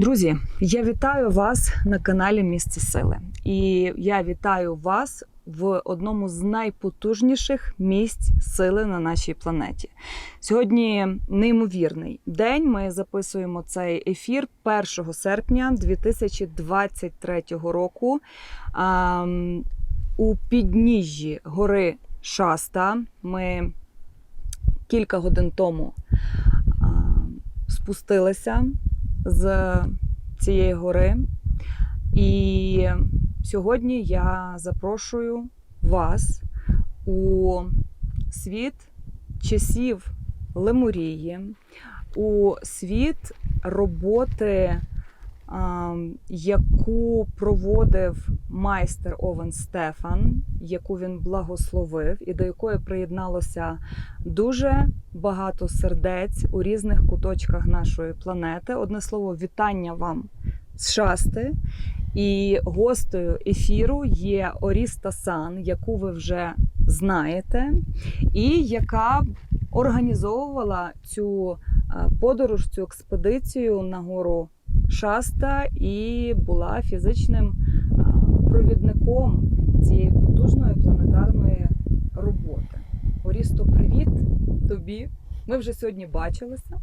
Друзі, я вітаю вас на каналі Місце Сили. І я вітаю вас в одному з найпотужніших місць сили на нашій планеті. Сьогодні неймовірний день. Ми записуємо цей ефір 1 серпня 2023 року. Ам, У підніжжі гори Шаста ми кілька годин тому а, спустилися з цієї гори. І сьогодні я запрошую вас у світ часів Лемурії, у світ роботи, яку проводив майстер Овен Стефан, яку він благословив, і до якої приєдналося дуже багато сердець у різних куточках нашої планети. Одне слово, вітання вам з шасти. І гостею ефіру є Оріста Сан, яку ви вже знаєте, і яка організовувала цю е, подорож, цю експедицію на гору Шаста і була фізичним е, провідником цієї потужної планетарної роботи. Орісто, привіт тобі. Ми вже сьогодні бачилися.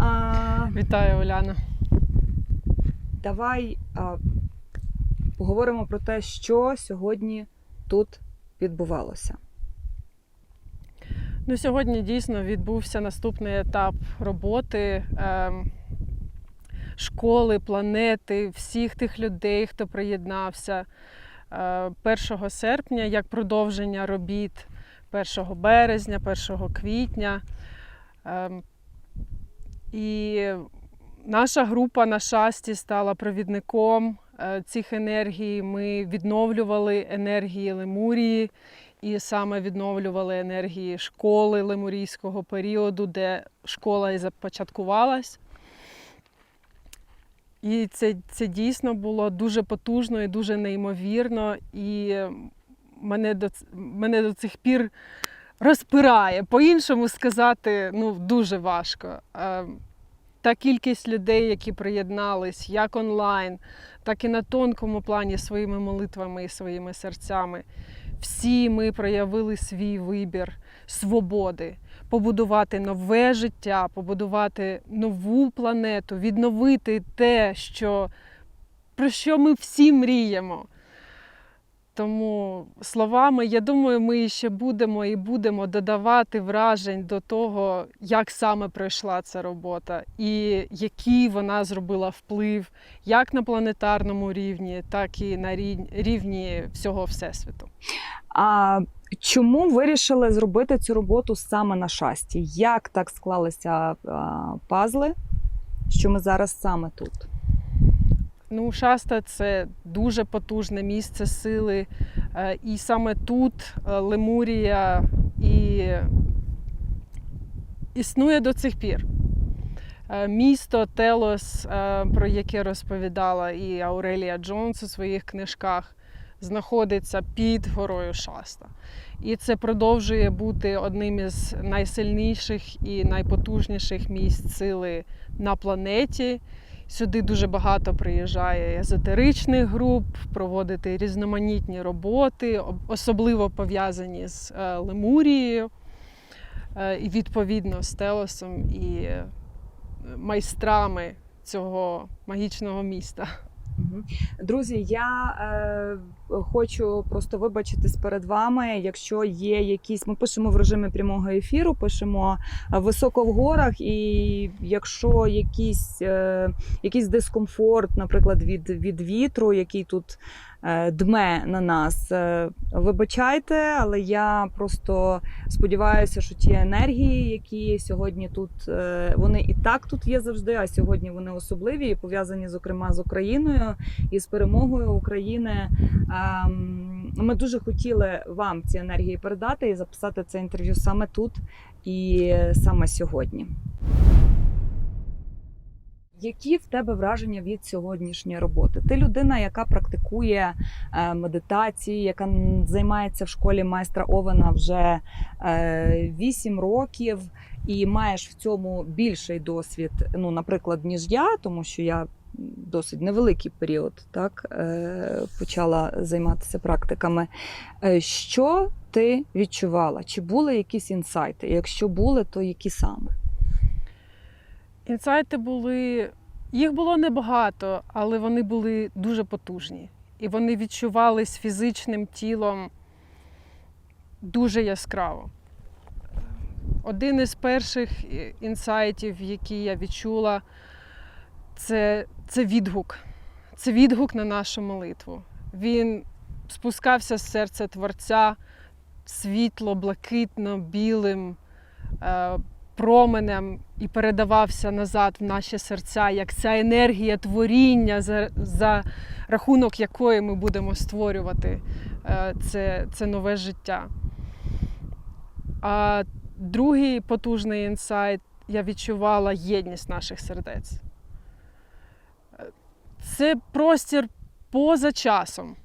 А, Вітаю, Оляна. давай а, поговоримо про те, що сьогодні тут відбувалося. Ну, сьогодні дійсно відбувся наступний етап роботи ем, школи, планети, всіх тих людей, хто приєднався е, 1 серпня як продовження робіт 1 березня, 1 квітня. Ем, і наша група на шасті стала провідником е, цих енергій. Ми відновлювали енергії Лемурії і саме відновлювали енергії школи лемурійського періоду, де школа і започаткувалась. І це, це дійсно було дуже потужно і дуже неймовірно. І мене до, мене до цих пір розпирає. По-іншому сказати ну, дуже важко. Та кількість людей, які приєднались як онлайн, так і на тонкому плані своїми молитвами і своїми серцями. Всі ми проявили свій вибір свободи, побудувати нове життя, побудувати нову планету, відновити те, що, про що ми всі мріємо. Тому словами, я думаю, ми ще будемо і будемо додавати вражень до того, як саме пройшла ця робота, і який вона зробила вплив як на планетарному рівні, так і на рівні- всього Всесвіту. А чому вирішили зробити цю роботу саме на шасті? Як так склалися а, пазли, що ми зараз саме тут? Ну, Шаста це дуже потужне місце сили, е, і саме тут е, Лемурія і існує до цих пір. Е, Місто Телос, про яке розповідала і Аурелія Джонс у своїх книжках, знаходиться під горою Шаста. І це продовжує бути одним із найсильніших і найпотужніших місць сили на планеті. Сюди дуже багато приїжджає езотеричних груп, проводити різноманітні роботи, особливо пов'язані з е, Лемурією, е, і відповідно з Телосом і е, майстрами цього магічного міста. Друзі, я е, хочу просто вибачитись перед вами. Якщо є якісь, ми пишемо в режимі прямого ефіру, пишемо е, високо в горах, і якщо якийсь, е, якийсь дискомфорт, наприклад, від, від вітру, який тут дме на нас, е, вибачайте, але я просто сподіваюся, що ті енергії, які сьогодні тут, е, вони і так тут є завжди, а сьогодні вони особливі і пов'язані, зокрема, з Україною і з перемогою України. Ем, Ми дуже хотіли вам ці енергії передати і записати це інтерв'ю саме тут і саме сьогодні. Які в тебе враження від сьогоднішньої роботи? Ти людина, яка практикує е, медитації, яка займається в школі майстра Овена вже е, 8 років, і маєш в цьому більший досвід, ну, наприклад, ніж я, тому що я досить невеликий період так, е, почала займатися практиками. Е, Що ти відчувала? Чи були якісь інсайти? Якщо були, то які саме? Інсайти були, їх було небагато, але вони були дуже потужні. І вони відчувались фізичним тілом дуже яскраво. Один із перших е, інсайтів, які я відчула, це, це відгук. Це відгук на нашу молитву. Він спускався з серця Творця світло, блакитно, білим е, променем і передавався назад в наші серця, як ця енергія творіння, за, за рахунок якої ми будемо створювати е, це, це нове життя. А другий потужний інсайт я відчувала єдність наших сердець. Це простір поза часом.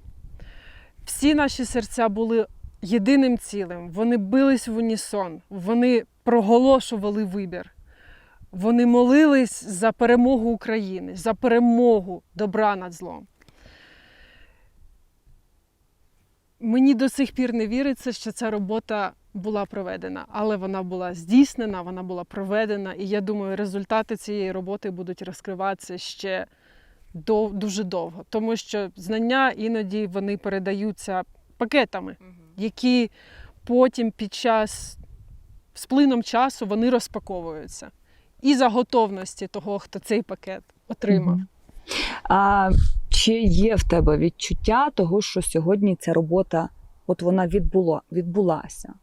Всі наші серця були єдиним цілим. Вони бились в унісон, вони проголошували вибір. Вони молились за перемогу України, за перемогу добра над злом. Мені до сих пір не віриться, що ця робота була проведена, але вона була здійснена, вона була проведена, і я думаю, результати цієї роботи будуть розкриватися ще дов- дуже довго, тому що знання іноді вони передаються пакетами, які потім під час з плином часу вони розпаковуються. І за готовності того, хто цей пакет отримав. А чи є в тебе відчуття того, що сьогодні ця робота, от вона відбуло, відбулася?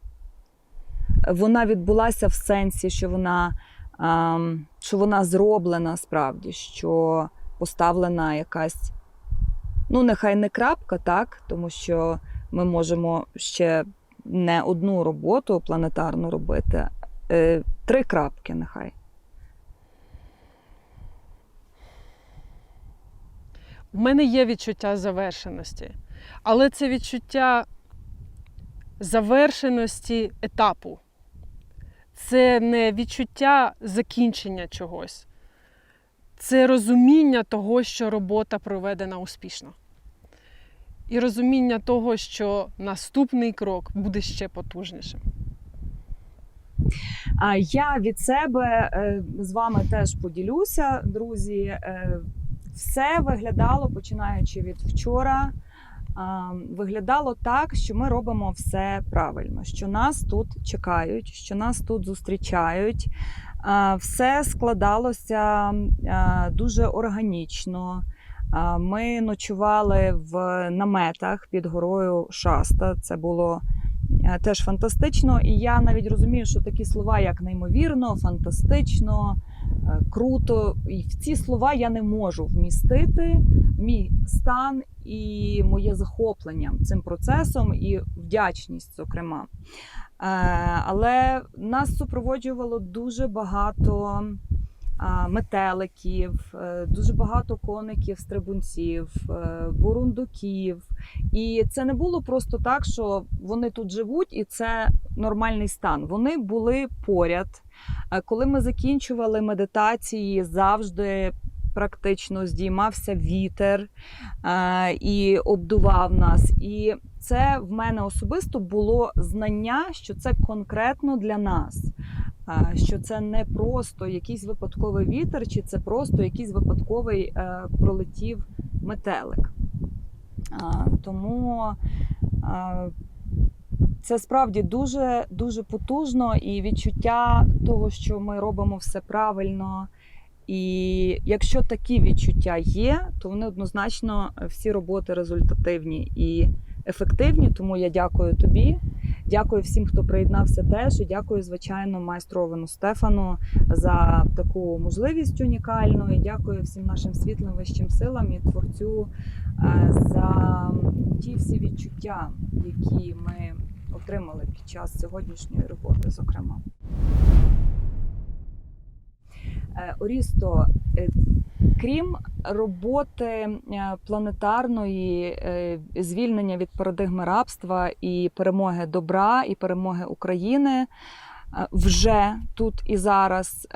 Вона відбулася в сенсі, що вона, ам, що вона зроблена справді, що поставлена якась, ну, нехай не крапка, так, тому що ми можемо ще не одну роботу планетарну робити, е, три крапки, нехай. У мене є відчуття завершеності, але це відчуття завершеності етапу. Це не відчуття закінчення чогось. Це розуміння того, що робота проведена успішно. І розуміння того, що наступний крок буде ще потужнішим. Я від себе е, з вами теж поділюся, друзі. Е, Все виглядало, починаючи від вчора, виглядало так, що ми робимо все правильно, що нас тут чекають, що нас тут зустрічають. Все складалося дуже органічно. Ми ночували в наметах під горою Шаста. Це було Е, теж фантастично. І я навіть розумію, що такі слова, як неймовірно, фантастично, е, круто. І в ці слова я не можу вмістити мій стан і моє захоплення цим процесом і вдячність, зокрема. Е, Але нас супроводжувало дуже багато. Метеликів, е, дуже багато коників, стрибунців, е, бурундуків, і це не було просто так, що вони тут живуть, і це нормальний стан. Вони були поряд. Е, Коли ми закінчували медитації, завжди практично здіймався вітер і обдував нас. І це в мене особисто було знання, що це конкретно для нас. Що це не просто якийсь випадковий вітер, чи це просто якийсь випадковий е, пролетів метелик. Тому це справді дуже дуже потужно і відчуття того, що ми робимо все правильно. І якщо такі відчуття є, то вони однозначно всі роботи результативні і ефективні. Тому я дякую тобі. Дякую всім, хто приєднався теж. І дякую, звичайно, майстру Овену Стефану за таку можливість унікальну. І дякую всім нашим світлим вищим силам і творцю е, за ті всі відчуття, які ми отримали під час сьогоднішньої роботи, зокрема. Е, Орісто, е, крім роботи е, планетарної е, звільнення від парадигми рабства і перемоги добра і перемоги України, е, вже тут і зараз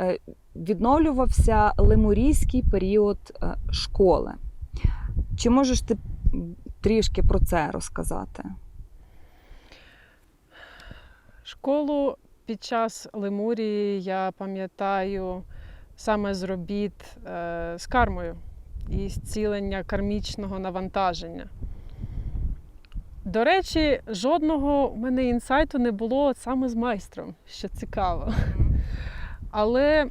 відновлювався лемурійський період школи. Чи можеш ти трішки про це розказати? Школу під час Лемурії я пам'ятаю саме з робіт е, з кармою і зцілення кармічного навантаження. До речі, жодного у мене інсайту не було саме з майстром, що цікаво. Але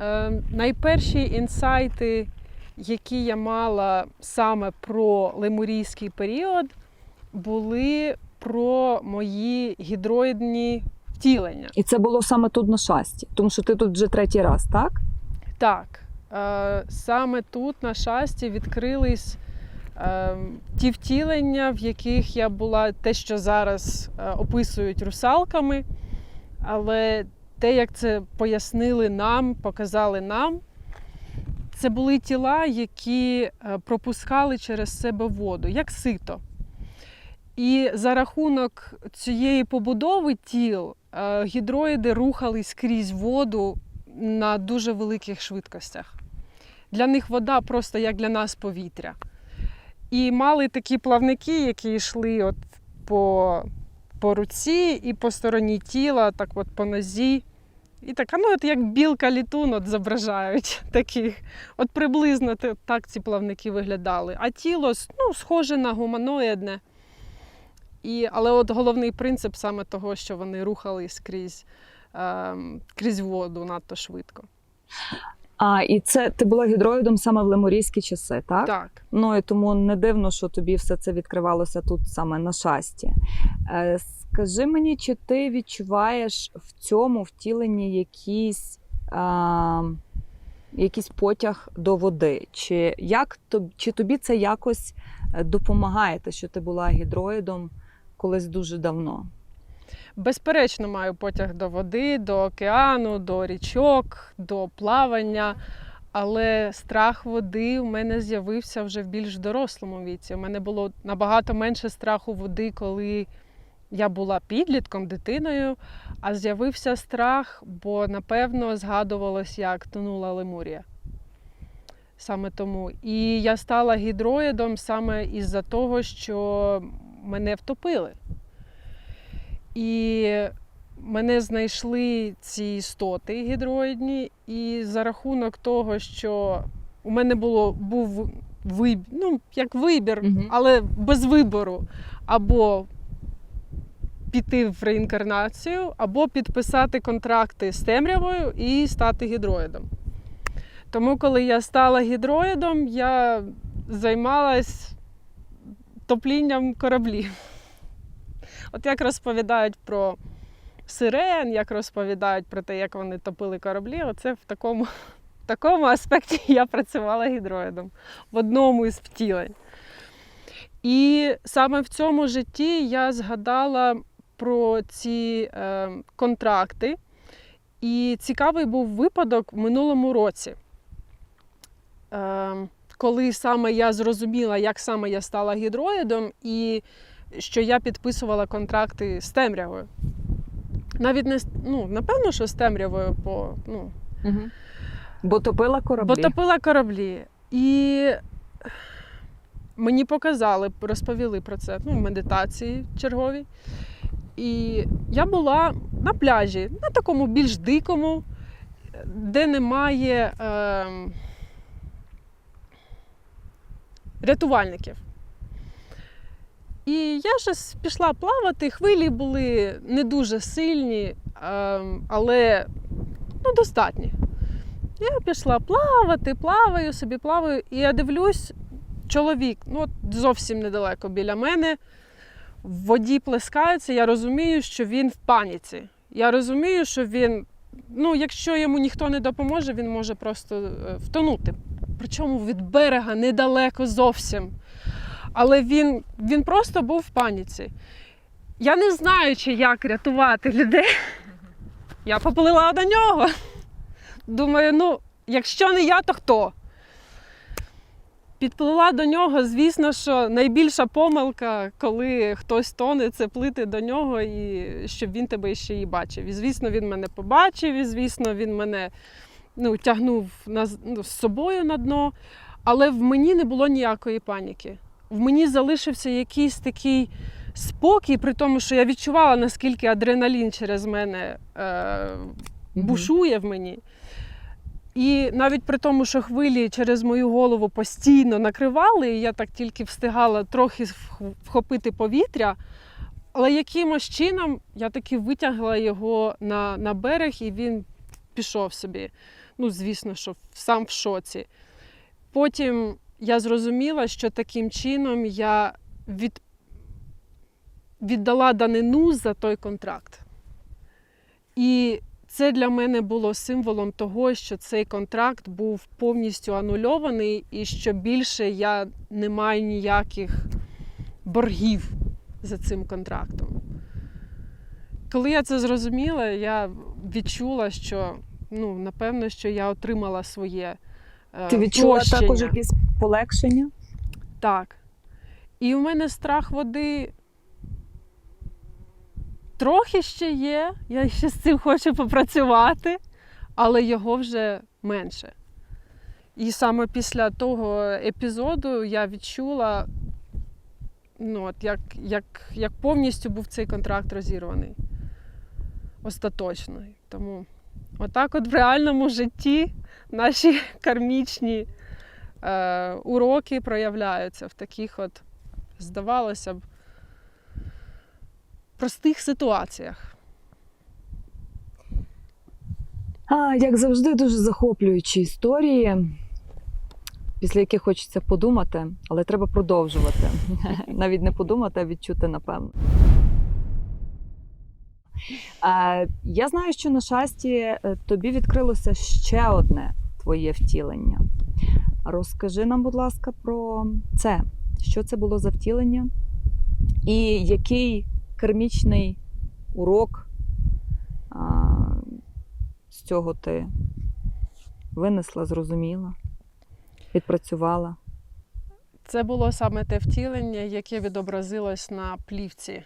е, найперші інсайти, які я мала саме про лемурійський період, були про мої гідроїдні втілення. І це було саме тут на шасті, тому що ти тут вже третій раз, так? Так, е, саме тут на шасті відкрились е, ті втілення, в яких я була те, що зараз е, описують русалками. Але те, як це пояснили нам, показали нам, це були тіла, які е, пропускали через себе воду, як сито. І за рахунок цієї побудови тіл е, гідроїди рухались крізь воду на дуже великих швидкостях. Для них вода просто як для нас повітря. І мали такі плавники, які йшли от по, по руці і по стороні тіла, так от по нозі. І така, ну, от як білка літун от зображають таких. От приблизно так ці плавники виглядали. А тіло ну, схоже на гуманоїдне. І, але от головний принцип саме того, що вони рухались крізь, ем, крізь воду надто швидко. А, і це ти була гідроїдом саме в лемурійські часи, так? Так. Ну і тому не дивно, що тобі все це відкривалося тут саме на шасті. Е, скажи мені, чи ти відчуваєш в цьому втіленні якийсь, а, якийсь потяг до води? Чи, як, тоб- чи тобі це якось е, допомагає, те, що ти була гідроїдом колись дуже давно? Безперечно, маю потяг до води, до океану, до річок, до плавання. Але страх води у мене з'явився вже в більш дорослому віці. У мене було набагато менше страху води, коли я була підлітком, дитиною, а з'явився страх, бо напевно згадувалось, як тонула Лемурія. Саме тому. І я стала гідроїдом саме із-за того, що мене втопили. І мене знайшли ці істоти гідроїдні, і за рахунок того, що у мене було, був вибір, ну, як вибір, але без вибору. Або піти в реінкарнацію, або підписати контракти з темрявою і стати гідроїдом. Тому, коли я стала гідроїдом, я займалась топлінням кораблів. От як розповідають про сирен, як розповідають про те, як вони топили кораблі, оце в такому, в такому аспекті я працювала гідроїдом в одному із втілень. І саме в цьому житті я згадала про ці е, контракти. І цікавий був випадок в минулому році, е, коли саме я зрозуміла, як саме я стала гідроїдом, і що я підписувала контракти з темрявою. Навіть не ну, напевно, що з темрявою, по, ну, Угу. Бо топила кораблі. бо топила кораблі. І мені показали, розповіли про це ну, в медитації черговій. І я була на пляжі, на такому більш дикому, де немає е, рятувальників. І я щось пішла плавати, хвилі були не дуже сильні, е, але ну, достатні. Я пішла плавати, плаваю собі, плаваю, і я дивлюсь, чоловік, ну зовсім недалеко біля мене, в воді плескається. Я розумію, що він в паніці. Я розумію, що він, ну, якщо йому ніхто не допоможе, він може просто е, втонути. Причому від берега недалеко зовсім. Але він, він просто був в паніці. Я не знаючи, як рятувати людей, я поплила до нього. Думаю, ну, якщо не я, то хто? Підплила до нього, звісно, що найбільша помилка, коли хтось тоне, це плити до нього, і щоб він тебе ще і бачив. І звісно, він мене побачив, і звісно, він мене ну, тягнув на, ну, з собою на дно. Але в мені не було ніякої паніки. В мені залишився якийсь такий спокій, при тому, що я відчувала, наскільки адреналін через мене е, бушує в мені. І навіть при тому, що хвилі через мою голову постійно накривали, і я так тільки встигала трохи вхопити повітря. Але якимось чином я таки витягла його на, на берег, і він пішов собі. Ну, звісно, що сам в шоці. Потім я зрозуміла, що таким чином я від... віддала данину за той контракт. І це для мене було символом того, що цей контракт був повністю анульований, і що більше я не маю ніяких боргів за цим контрактом. Коли я це зрозуміла, я відчула, що ну, напевно, що я отримала своє. е, Ти відчула прощення. також якесь полегшення? Так. І у мене страх води трохи ще є. Я ще з цим хочу попрацювати, але його вже менше. І саме після того епізоду я відчула, ну, от як, як, як повністю був цей контракт розірваний. Остаточно. Тому отак от в реальному житті наші кармічні е, уроки проявляються в таких от, здавалося б, простих ситуаціях. А, як завжди, дуже захоплюючі історії, після яких хочеться подумати, але треба продовжувати. Навіть не подумати, а відчути напевно. Я знаю, що на шасті е, тобі відкрилося ще одне твоє втілення. Розкажи нам, будь ласка, про це. Що це було за втілення? І який кармічний урок а, з цього ти винесла, зрозуміла, відпрацювала? Це було саме те втілення, яке відобразилось на плівці,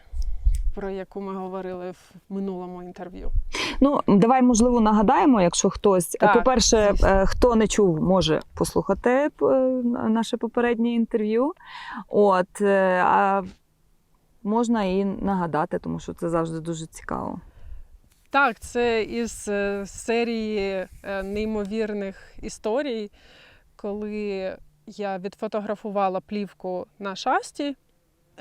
про яку ми говорили в минулому інтерв'ю. Ну, давай, можливо, нагадаємо, якщо хтось. Так, По-перше, е, хто не чув, може послухати е, наше попереднє інтерв'ю. От, е, а можна і нагадати, тому що це завжди дуже цікаво. Так, це із серії неймовірних історій, коли я відфотографувала плівку на шасті,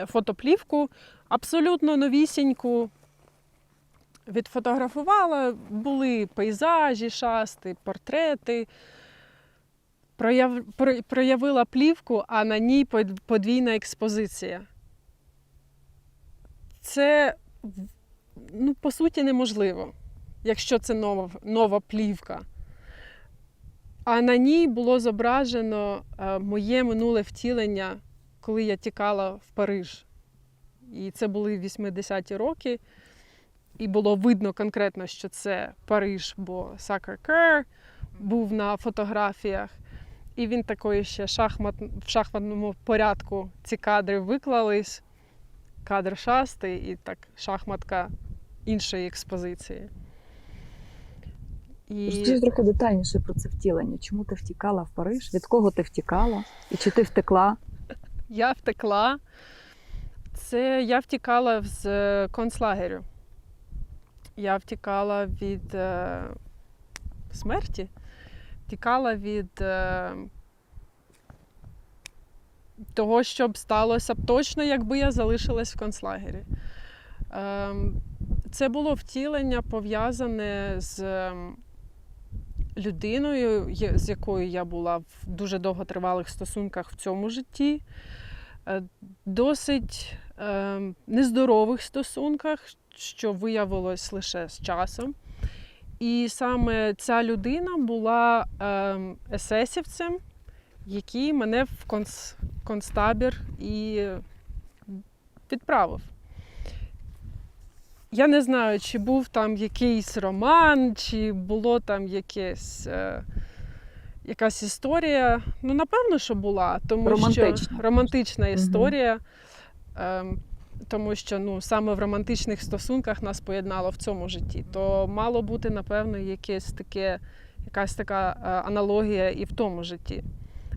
фотоплівку абсолютно новісіньку. Відфотографувала, були пейзажі, шасти, портрети. Прояв... Проявила плівку, а на ній подвійна експозиція. Це ну, по суті, неможливо, якщо це нова, нова плівка. А на ній було зображено е, моє минуле втілення, коли я тікала в Париж. І це були 80-ті роки. І було видно конкретно, що це Париж, бо Сакер Кер був на фотографіях. І він такої ще шахмат, в шахматному порядку ці кадри виклались. Кадр шасти і так шахматка іншої експозиції. І Розкажи трохи детальніше про це втілення. Чому ти втікала в Париж? Від кого ти втікала? І чи ти втекла? я втекла. Це я втікала з концлагерю. Я втікала від е, смерті, втікала від е, того, що б сталося точно, якби я залишилась в концлагері. Ем, це було втілення пов'язане з ем, людиною, з якою я була в дуже довготривалих стосунках в цьому житті, е, досить ем, нездорових стосунках, що виявилось лише з часом. І саме ця людина була ем, есесівцем, який мене в конц, концтабір і відправив. Я не знаю, чи був там якийсь роман, чи було там якесь, е, якась історія. Ну, напевно, що була, тому Романтична. що романтична історія. Ем, тому що ну, саме в романтичних стосунках нас поєднало в цьому житті. То мало бути, напевно, якесь таке, якась така е, аналогія і в тому житті.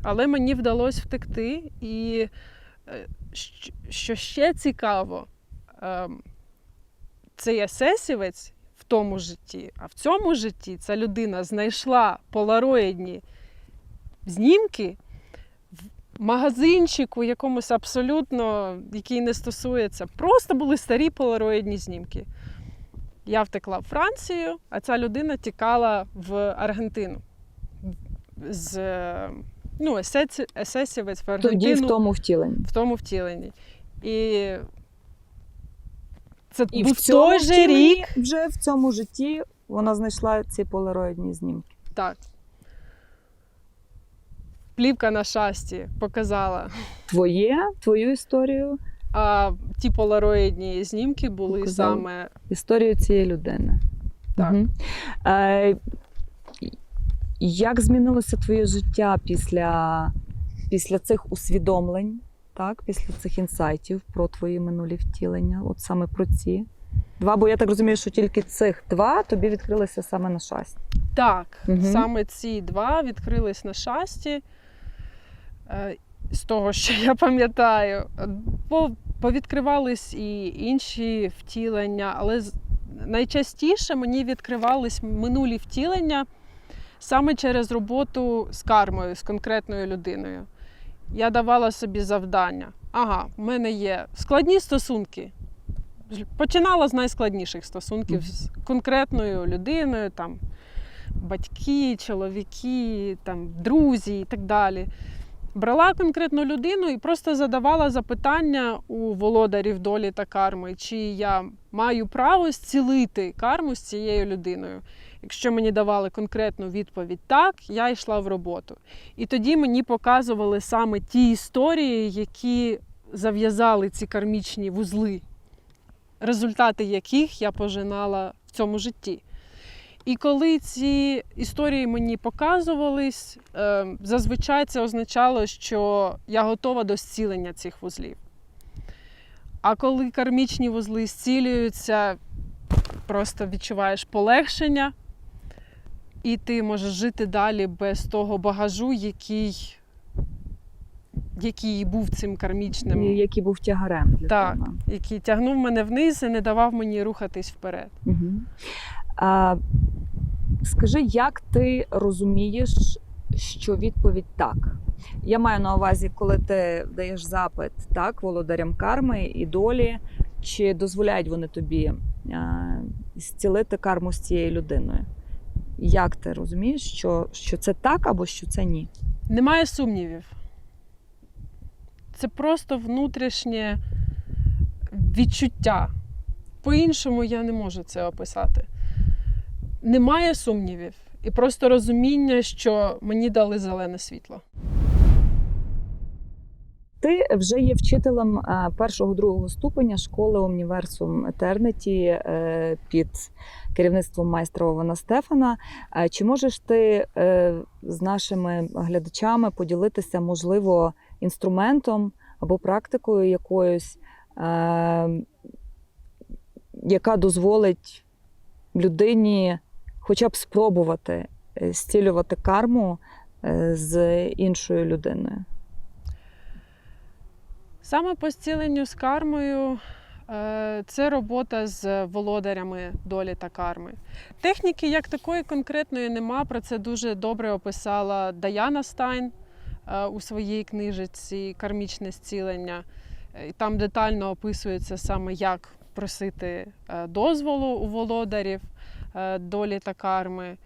Але мені вдалося втекти, і е, що ще цікаво, ем, цей есесівець в тому житті, а в цьому житті ця людина знайшла полароїдні знімки в магазинчику якомусь абсолютно, який не стосується. Просто були старі полароїдні знімки. Я втекла в Францію, а ця людина тікала в Аргентину. З, ну, есеці- есесівець в Аргентину Тоді в тому втіленні. в тому втіленні. І це І був в цьому той же рік. вже в цьому житті вона знайшла ці полароїдні знімки. Так. Плівка на шасті показала. Твоє, твою історію, А ті полароїдні знімки були Показала. саме історію цієї людини. Так. Мгм. Е, як змінилося твоє життя після, після цих усвідомлень, так? після цих інсайтів про твої минулі втілення? От саме про ці два, бо я так розумію, що тільки цих два тобі відкрилися саме на щастя. так. Мгм. Саме ці два відкрились на шасті. Е, З того, що я пам'ятаю, По- повідкривались і інші втілення, але найчастіше мені відкривались минулі втілення саме через роботу з кармою, з конкретною людиною. Я давала собі завдання. Ага, в мене є складні стосунки. Починала з найскладніших стосунків з конкретною людиною, там батьки, чоловіки, там, друзі і так далі. Брала конкретну людину і просто задавала запитання у володарів долі та карми, чи я маю право зцілити карму з цією людиною. Якщо мені давали конкретну відповідь так, я йшла в роботу. І тоді мені показували саме ті історії, які зав'язали ці кармічні вузли, результати яких я пожинала в цьому житті. І коли ці історії мені показувались, е, зазвичай це означало, що я готова до зцілення цих вузлів. А коли кармічні вузли зцілюються, просто відчуваєш полегшення, і ти можеш жити далі без того багажу, який, який був цим кармічним, І який був тягарем для Так. тебе. який тягнув мене вниз і не давав мені рухатись вперед. Угу. Скажи, як ти розумієш, що відповідь так? Я маю на увазі, коли ти даєш запит так, володарям карми і долі, чи дозволяють вони тобі зцілити карму з цією людиною? Як ти розумієш, що, що це так або що це ні? Немає сумнівів. Це просто внутрішнє відчуття. По-іншому я не можу це описати. Немає сумнівів. І просто розуміння, що мені дали зелене світло. Ти вже є вчителем е, першого другого ступеня школи Omniversum Eternity е, під керівництвом майстра Овена Стефана. Е, Чи можеш ти з нашими глядачами поділитися, можливо, інструментом або практикою якоюсь, яка дозволить людині хоча б спробувати е, зцілювати карму е, з іншою людиною? Саме по зціленню з кармою е, це робота з володарями долі та карми. Техніки як такої конкретної нема. Про це дуже добре описала Даяна Стайн е, у своїй книжці Кармічне зцілення. Е, там детально описується саме, як просити е, дозволу у володарів е, долі та карми.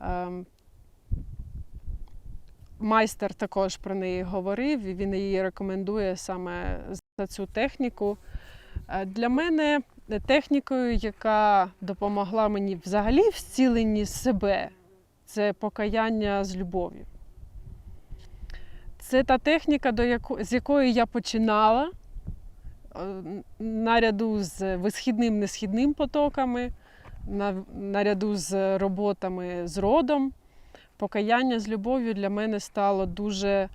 Ем, Майстер також про неї говорив, і він її рекомендує саме за цю техніку. Е, Для мене технікою, яка допомогла мені взагалі в зціленні себе, це покаяння з любов'ю. Це та техніка, до яко... з якої я починала е, наряду з висхідним несхідним потоками, наряду з роботами з родом. Покаяння з любов'ю для мене стало дуже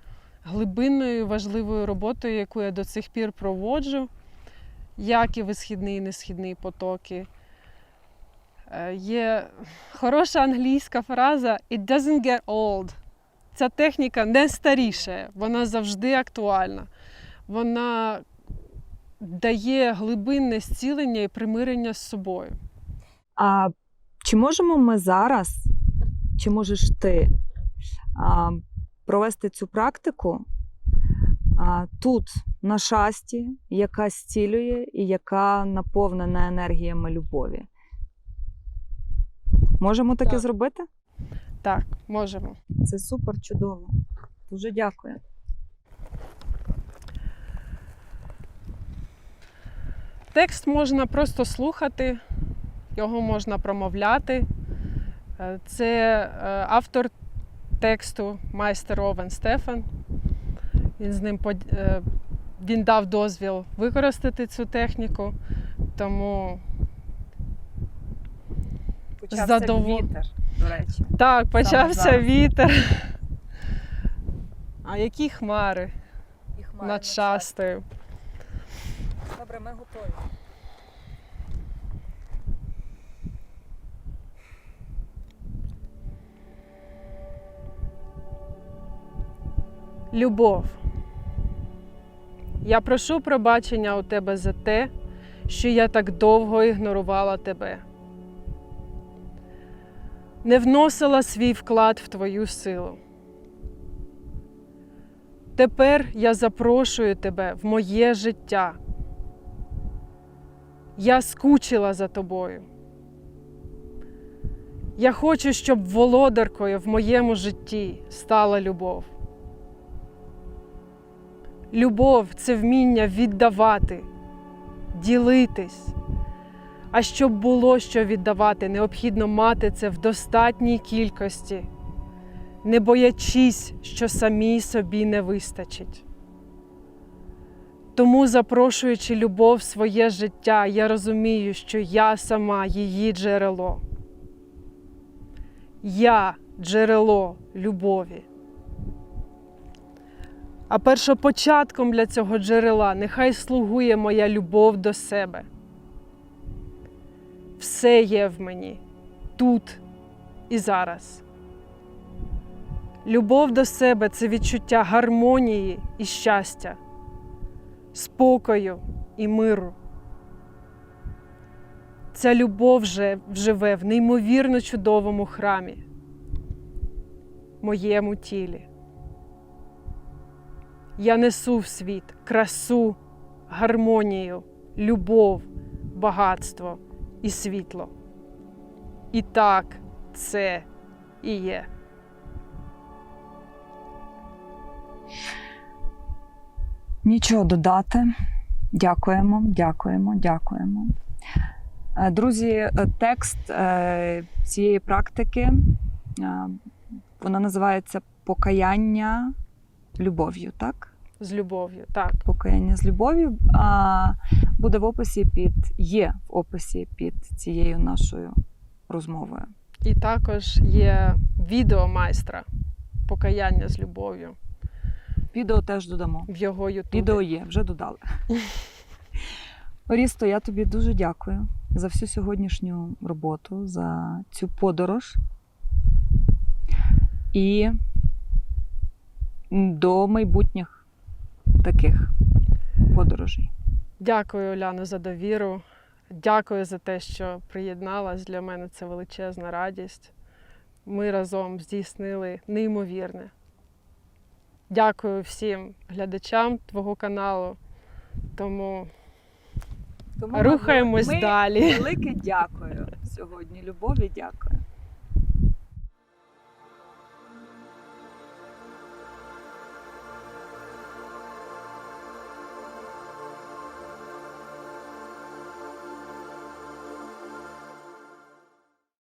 глибинною, важливою роботою, яку я до цих пір проводжу, як і висхідні і несхідні потоки. Е, Є хороша англійська фраза It doesn't get old. Ця техніка не старішає, вона завжди актуальна. Вона дає глибинне зцілення і примирення з собою. А чи можемо ми зараз, чи можеш ти а, провести цю практику а, тут, на шасті, яка зцілює і яка наповнена енергіями любові? Можемо таке Так. зробити? Так, можемо. Це супер чудово. Дуже дякую. Текст можна просто слухати, його можна промовляти. Е, Це е, автор тексту майстер Овен Стефан. Він з ним под- е, він дав дозвіл використати цю техніку, тому Почався Задово- вітер, до речі. так, почався зараз. вітер. А які хмари хмари над шастою. Добре, ми готові. Любов. Я прошу пробачення у тебе за те, що я так довго ігнорувала тебе. Не вносила свій вклад в твою силу. Тепер я запрошую тебе в моє життя. Я скучила за тобою. Я хочу, щоб володаркою в моєму житті стала любов. Любов це вміння віддавати, ділитись. А щоб було що віддавати, необхідно мати це в достатній кількості, не боячись, що самій собі не вистачить. Тому, запрошуючи любов в своє життя, я розумію, що я сама її джерело. Я джерело любові. А першопочатком для цього джерела нехай слугує моя любов до себе. Все є в мені тут і зараз. Любов до себе це відчуття гармонії і щастя, спокою і миру. Ця любов же живе в неймовірно чудовому храмі, моєму тілі. Я несу в світ красу, гармонію, любов, багатство і світло. І так це і є. Нічого додати. Дякуємо, дякуємо, дякуємо. Е, Друзі, е, текст е, цієї практики вона називається Покаяння любов'ю, так? З любов'ю. Так, Покаяння з любов'ю. А буде в описі під є в описі під цією нашою розмовою. і також є відео майстра покаяння з любов'ю Відео теж додамо. в його ютубі. Відео є, вже додали. Орісто, я тобі дуже дякую за всю сьогоднішню роботу, за цю подорож. І до майбутніх таких подорожей. Дякую, Оляно, за довіру. Дякую за те, що приєдналась. Для мене це величезна радість. Ми разом здійснили неймовірне. Дякую всім глядачам твого каналу. Тому Тому рухаємось ми далі. Велике дякую сьогодні. Любові дякую.